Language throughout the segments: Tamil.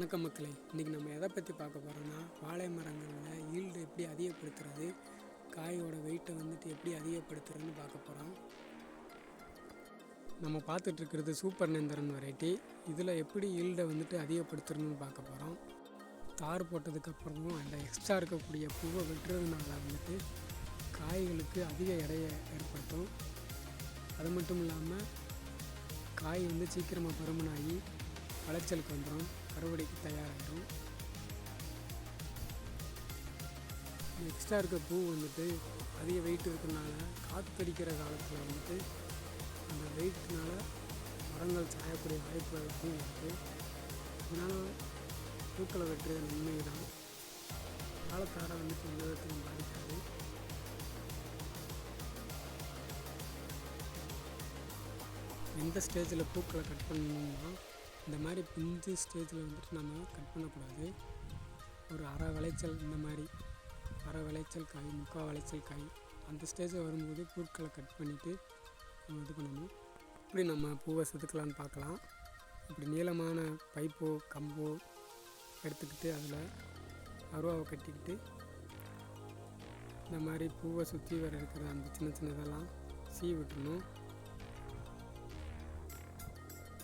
வணக்கம் மக்களே. இன்றைக்கி நம்ம எதை பற்றி பார்க்க போகிறோம்னா வாழை மரங்களில் ஈல்டு எப்படி அதிகப்படுத்துறது காயோட வெயிட்டை வந்துட்டு எப்படி அதிகப்படுத்துறதுன்னு பார்க்க போகிறோம் நம்ம பார்த்துட்ருக்கிறது சூப்பர் நேந்திரன் வெரைட்டி இதில் எப்படி ஈல்டை வந்துட்டு அதிகப்படுத்துறணும்னு பார்க்க போகிறோம் தார் போட்டதுக்கப்புறமும் அந்த எக்ஸ்ட்ரா இருக்கக்கூடிய பூவை வெட்டுறதுனால வந்துட்டு காய்களுக்கு அதிக எடையை ஏற்படுத்தும். அது மட்டும் இல்லாமல் காய் வந்து சீக்கிரமாக பருமனாகி விளைச்சலுக்கு வந்துடும் அறுவடைக்கு தயாராகிடும் எக்ஸ்ட்ரா இருக்க பூ வந்துட்டு அதிக வெயிட் இருக்கிறனால காற்றடிக்கிற காலத்தில் வந்துட்டு அந்த வெயிட்னால மரங்கள் சாயக்கூடிய வாய்ப்புகள் அதிகம் இருக்குது இதனால் பூக்களை வெட்டுறது நன்மை தான் காலத்தார வந்துட்டு எந்த விதத்திலும் பாதிக்காது. எந்த ஸ்டேஜில் பூக்களை கட் பண்ணணும்னா இந்த மாதிரி பிஞ்சு ஸ்டேஜில் வந்துட்டு நம்ம கட் பண்ணக்கூடாது. ஒரு அரை விளைச்சல் இந்த மாதிரி அரை விளைச்சல் காய் முக்கால் விளைச்சல் காய் அந்த ஸ்டேஜில் வரும்போது பூக்களை கட் பண்ணிவிட்டு நம்ம இது பண்ணணும். இப்படி நம்ம பூவை செதுக்கலான்னு பார்க்கலாம். இப்படி நீளமான பைப்போ கம்போ எடுத்துக்கிட்டு அதில் அருவாவை கட்டிக்கிட்டு இந்த மாதிரி பூவை சுற்றி வர இருக்கிற அந்த சின்ன சின்னதெல்லாம் சீ விட்டுணும்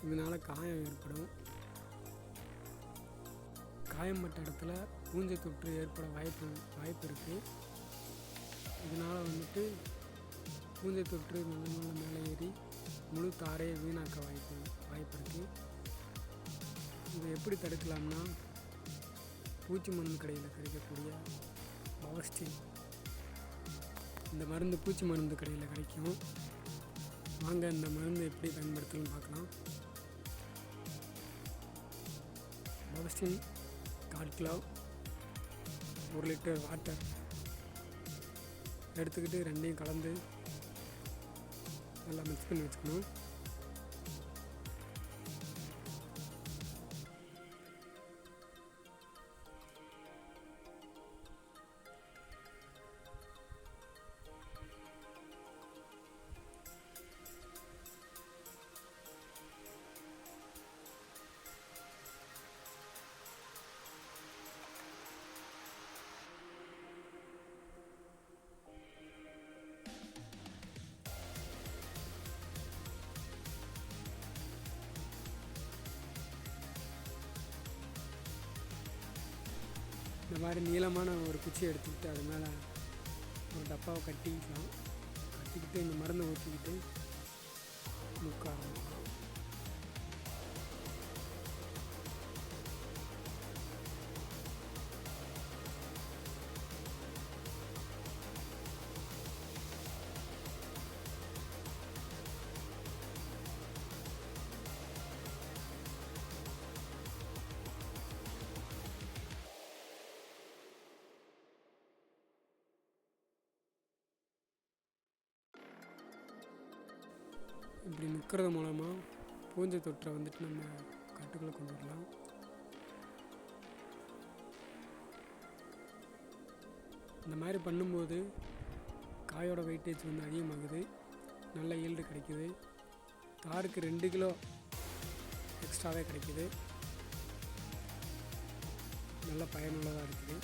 இதனால் காயம் ஏற்படும். காயம்பட்ட இடத்துல பூஞ்சை தொற்று ஏற்பட வாய்ப்பு வாய்ப்பு இருக்குது இதனால் வந்துட்டு பூஞ்சை தொற்று மெல்ல மெல்ல மேலே ஏறி முழு தாரையை வீணாக்க வாய்ப்பு வாய்ப்பு இருக்குது இதை எப்படி தடுக்கலாம்னா பூச்சி மருந்து கடையில் கிடைக்கக்கூடிய பவஸ்டின் இந்த மருந்து பூச்சி மருந்து கடையில் கிடைக்கும். வாங்க இந்த மருந்து எப்படி பயன்படுத்தணும்னு பார்க்கலாம். அரிசி கால் கிலோ ஒரு லிட்டர் வாட்டர் எடுத்துக்கிட்டு ரெண்டையும் கலந்து நல்லா மிக்ஸ் பண்ணி வச்சுக்கணும். இந்த மாதிரி நீளமான ஒரு குச்சியை எடுத்துக்கிட்டு அது மேலே ஒரு டப்பாவை கட்டிக்கலாம். கட்டிக்கிட்டு இந்த மருந்தை ஊற்றிக்கிட்டு முக்க இப்படி முக்கிறது மூலமாக பூஞ்சை தொற்றை வந்துட்டு நம்ம கட்டுக்குள்ளே கொண்டு வரலாம். இந்த மாதிரி பண்ணும்போது காயோட வெயிட்டேஜ் வந்து அதிகமாகுது. நல்ல ஈல்டு கிடைக்குது. தாருக்கு ரெண்டு கிலோ எக்ஸ்ட்ராவே கிடைக்குது. நல்ல பயனுள்ளதாக இருக்குது.